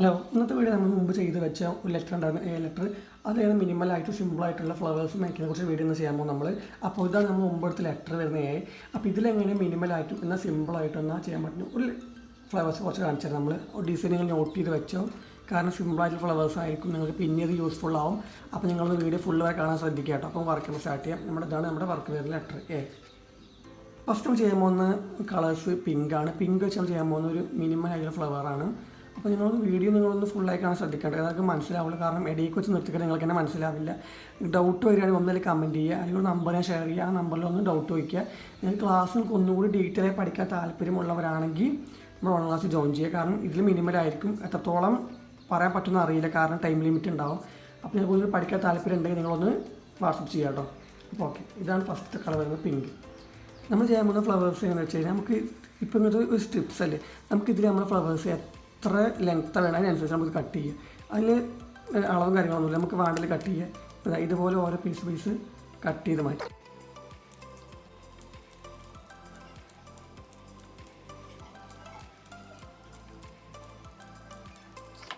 Video നമ്മൾ മുമ്പ് ചെയ്ത് വെച്ച ഒരു ലെറ്റർ ഉണ്ടായിരുന്നു. എ ലെറ്റർ അതാണ് മിനിമലായിട്ട് സിമ്പിളായിട്ടുള്ള ഫ്ലവേഴ്സ് മേക്കിനെ കുറിച്ച് വീഡിയോ ഒന്ന് ചെയ്യാൻ പോകും നമ്മൾ അപ്പോൾ ഇതാണ് നമ്മൾ മുമ്പ് എടുത്ത ലെറ്റർ വരുന്ന എ അപ്പോൾ ഇതിലെങ്ങനെ മിനിമലായിട്ടും എന്നാൽ സിമ്പിളായിട്ടും എന്നാൽ ചെയ്യാൻ പറ്റുന്ന ഒരു ഫ്ലവേഴ്സ് കുറച്ച് കാണിച്ചാൽ നമ്മൾ ഡിസൈനുകൾ നോട്ട് ചെയ്ത് വെച്ചോ. കാരണം സിമ്പിളായിട്ടുള്ള ഫ്ലവേഴ്സ് ആയിരിക്കും. നിങ്ങൾക്ക് പിന്നീട് യൂസ്ഫുൾ ആവും. അപ്പോൾ നിങ്ങളൊന്ന് വീഡിയോ ഫുൾ വരെ കാണാൻ ശ്രദ്ധിക്കുക കേട്ടോ. അപ്പോൾ വർക്ക് സ്റ്റാർട്ട് ചെയ്യാം. നമ്മുടെ ഇതാണ് നമ്മുടെ വർക്ക് വരുന്ന ലെറ്റർ എ ഫസ്റ്റ് നമ്മൾ ചെയ്യാൻ പോകുന്ന കളേഴ്സ് പിങ്കാണ് പിങ്ക് വെച്ച് നമ്മൾ ചെയ്യാൻ പോകുന്ന ഒരു മിനിമം ആയിട്ടുള്ള ഫ്ലവറാണ് അപ്പോൾ നിങ്ങൾ വീഡിയോ നിങ്ങളൊന്ന് ഫുള്ളായി കാണാൻ ശ്രദ്ധിക്കേണ്ടത്. അതൊക്കെ മനസ്സിലാവുള്ളൂ. കാരണം ഇടയിൽ വെച്ച് നിർത്തിക്കാൻ നിങ്ങൾക്ക് തന്നെ മനസ്സിലാവില്ല. ഡൗട്ട് വരികയാണെങ്കിൽ ഒന്നിൽ കമന്റ് ചെയ്യുക. അല്ലെങ്കിൽ നമ്പർ ഞാൻ ഷെയർ ചെയ്യുക. ആ നമ്പറിൽ ഒന്ന് ഡൗട്ട് ചോദിക്കുക. നിങ്ങൾ ക്ലാസ് നിങ്ങൾക്ക് ഒന്നുകൂടി ഡീറ്റെയിൽ ആയി പഠിക്കാൻ താല്പര്യമുള്ളവരാണെങ്കിൽ നമ്മൾ ഓൺലൈൻ ക്ലാസ് ജോയിൻ ചെയ്യുക. കാരണം ഇതിൽ മിനിമലായിരിക്കും എത്രത്തോളം പറയാൻ പറ്റുമെന്ന് അറിയില്ല. കാരണം ടൈം ലിമിറ്റ് ഉണ്ടാവും. അപ്പോൾ നിങ്ങൾക്ക് ഒന്നുകൂടി പഠിക്കാൻ താല്പര്യം ഉണ്ടെങ്കിൽ നിങ്ങളൊന്ന് വാട്സപ്പ് ചെയ്യാം കേട്ടോ. അപ്പോൾ ഓക്കെ ഇതാണ് ഫസ്റ്റ് കളർ വരുന്നത് പിങ്ക് നമ്മൾ ചെയ്യാൻ പോകുന്ന ഫ്ലവേഴ്സ് എന്ന് വെച്ച് കഴിഞ്ഞാൽ നമുക്ക് ഇപ്പം ഇങ്ങനത്തെ ഒരു സ്ട്രിപ്സ് അല്ലേ? നമുക്കിതിൽ നമ്മുടെ ഫ്ലവേഴ്സ് എത്ര ലെങ്ത്ത് വേണം അതിനനുസരിച്ച് നമുക്ക് കട്ട് ചെയ്യുക അതിൽ അളവും കാര്യങ്ങളൊന്നുമില്ല. നമുക്ക് വാണ്ടിൽ കട്ട് ചെയ്യുക ഇതാ ഇതുപോലെ ഓരോ പീസ് പീസ് കട്ട് ചെയ്ത് മാറ്റി.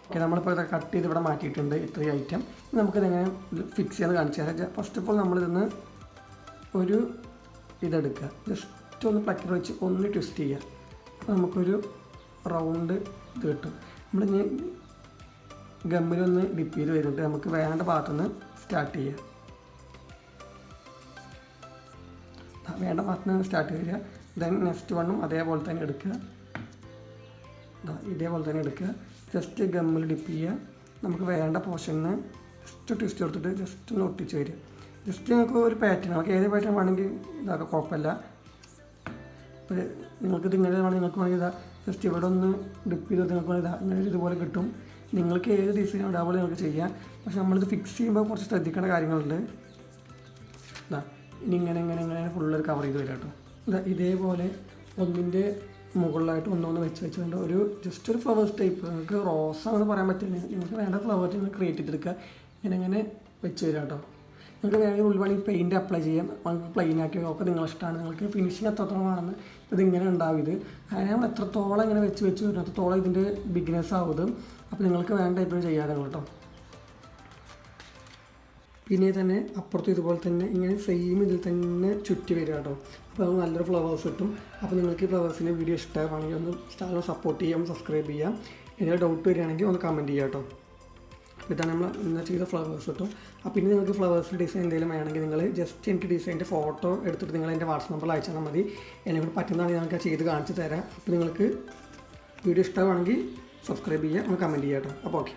ഓക്കെ നമ്മളിപ്പോൾ ഇത് കട്ട് ചെയ്ത് ഇവിടെ മാറ്റിയിട്ടുണ്ട് ഇത്രയും ഐറ്റം നമുക്കിതെങ്ങനെ ഫിക്സ് ചെയ്യാൻ കാണിച്ചു തരാം. ഫസ്റ്റ് ഓഫ് ഓൾ നമ്മളിതൊന്ന് ഒരു ഇതെടുക്കുക. ജസ്റ്റ് ഒന്ന് പ്ലക്കർ വെച്ച് ഒന്ന് ട്വിസ്റ്റ് ചെയ്യുക. നമുക്കൊരു റൗണ്ട് ഇത് കിട്ടും. ഗമ്മിൽ ഒന്ന് ഡിപ്പ് ചെയ്ത് വരുന്നുണ്ട്. നമുക്ക് വേണ്ട ഭാഗത്തുനിന്ന് സ്റ്റാർട്ട് ചെയ്യാം. വേണ്ട ഭാഗത്തു നിന്ന് സ്റ്റാർട്ട് ചെയ്യുക ദെൻ നെക്സ്റ്റ് വണ്ണും അതേപോലെ തന്നെ എടുക്കുക. ഇതേപോലെ തന്നെ എടുക്കുക. ജസ്റ്റ് ഗമ്മിൽ ഡിപ്പ് ചെയ്യുക. നമുക്ക് വേണ്ട പോർഷന് ജസ്റ്റ് ട്വിസ്റ്റ് കൊടുത്തിട്ട് ജസ്റ്റ് ഒന്ന് ഒട്ടിച്ച് വരിക. ജസ്റ്റ് നിങ്ങൾക്ക് ഒരു പാറ്റേൺ നമുക്ക് ഏത് പാറ്റേൺ വേണമെങ്കിൽ ഇതാക്കാം കുഴപ്പമില്ല. നിങ്ങൾക്ക് നിങ്ങൾക്കിത് ഇങ്ങനെ വേണമെങ്കിൽ നിങ്ങൾക്ക് വേണമെങ്കിൽ ഇതാ ജസ്റ്റ് ഇവിടെ ഒന്ന് ഡിപ്പ് ചെയ്ത് നിങ്ങൾക്ക് പോലെ ഇതാ ഇതുപോലെ കിട്ടും. നിങ്ങൾക്ക് ഏത് ഡിസൈൻ അതേപോലെ നിങ്ങൾക്ക് ചെയ്യാം. പക്ഷെ നമ്മളിത് ഫിക്സ് ചെയ്യുമ്പോൾ കുറച്ച് ശ്രദ്ധിക്കേണ്ട കാര്യങ്ങളുണ്ട്. ഇതാ ഇനി ഇങ്ങനെ ഇങ്ങനെ ഇങ്ങനെ ഫുള്ളൊരു കവർ ചെയ്ത് വരാം കേട്ടോ. ഇതാ ഇതേപോലെ ഒന്നിന്റെ മുകളിലായിട്ട് ഒന്നൊന്ന് വെച്ച് വെച്ചുകൊണ്ട് ഒരു ജസ്റ്റ് ഒരു ഫ്ലവേഴ്സ് ടൈപ്പ് നിങ്ങൾക്ക് റോസാണെന്ന് പറയാൻ പറ്റില്ല. നിങ്ങൾക്ക് വേണ്ട ഫ്ലവർ നിങ്ങൾ ക്രിയേറ്റ് ചെയ്തെടുക്കുക. ഇങ്ങനെ ഇങ്ങനെ വെച്ച് വരാം കേട്ടോ. നിങ്ങൾക്ക് വേണമെങ്കിൽ ഉൾവണി പെയിന്റ് അപ്ലൈ ചെയ്യാം. നമുക്ക് പ്ലെയിൻ ആക്കി ഒക്കെ നിങ്ങൾ ഇഷ്ടമാണ് നിങ്ങൾക്ക് ഫിനിഷിങ് എത്രത്തോളം ആണെന്ന് ഇത് ഇങ്ങനെ ഉണ്ടാവും. ഇത് കാരണം എത്രത്തോളം ഇങ്ങനെ വെച്ച് വെച്ച് വരും. അത്രത്തോളം ഇതിന്റെ ബിഗ്നസ് ആവും അപ്പോൾ നിങ്ങൾക്ക് വേണ്ട ടൈപ്പ് ചെയ്യാതെ കേട്ടോ. പിന്നെ തന്നെ അപ്പുറത്തും ഇതുപോലെ തന്നെ ഇങ്ങനെ സെയിം ഇതിൽ തന്നെ ചുറ്റി വരിക കേട്ടോ. അപ്പോൾ നമുക്ക് നല്ലൊരു ഫ്ലവേഴ്സ് കിട്ടും. അപ്പോൾ നിങ്ങൾക്ക് ഈ ഫ്ലവേഴ്സിന്റെ വീഡിയോ ഇഷ്ടമാണെങ്കിൽ ഒന്ന് ചാനൽ സപ്പോർട്ട് ചെയ്യാം സബ്സ്ക്രൈബ് ചെയ്യാം. എന്തെങ്കിലും ഡൗട്ട് വരികയാണെങ്കിൽ ഒന്ന് കമന്റ് ചെയ്യാം കേട്ടോ. ഇതാണ് നമ്മൾ ഇന്ന് ചെയ്ത ഫ്ലവേഴ്സ് കിട്ടും. അപ്പോൾ പിന്നെ നിങ്ങൾക്ക് ഫ്ലവേഴ്സ് ഡിസൈൻ എന്തെങ്കിലും വേണമെങ്കിൽ നിങ്ങൾ ജസ്റ്റ് എനിക്ക് ഡിസൈന്റെ ഫോട്ടോ എടുത്തിട്ട് നിങ്ങൾ എന്റെ വാട്സപ്പ് നമ്പറിൽ അയച്ചാൽ മതി. എന്നെ കൂടെ പറ്റുന്നതാണ് ഞങ്ങൾക്ക് ചെയ്ത് കാണിച്ച് തരാം. അപ്പോൾ നിങ്ങൾക്ക് വീഡിയോ ഇഷ്ടമാണെങ്കിൽ സബ്സ്ക്രൈബ് ചെയ്യുക ഒന്ന് കമന്റ് ചെയ്യാം കേട്ടോ. അപ്പോൾ ഓക്കെ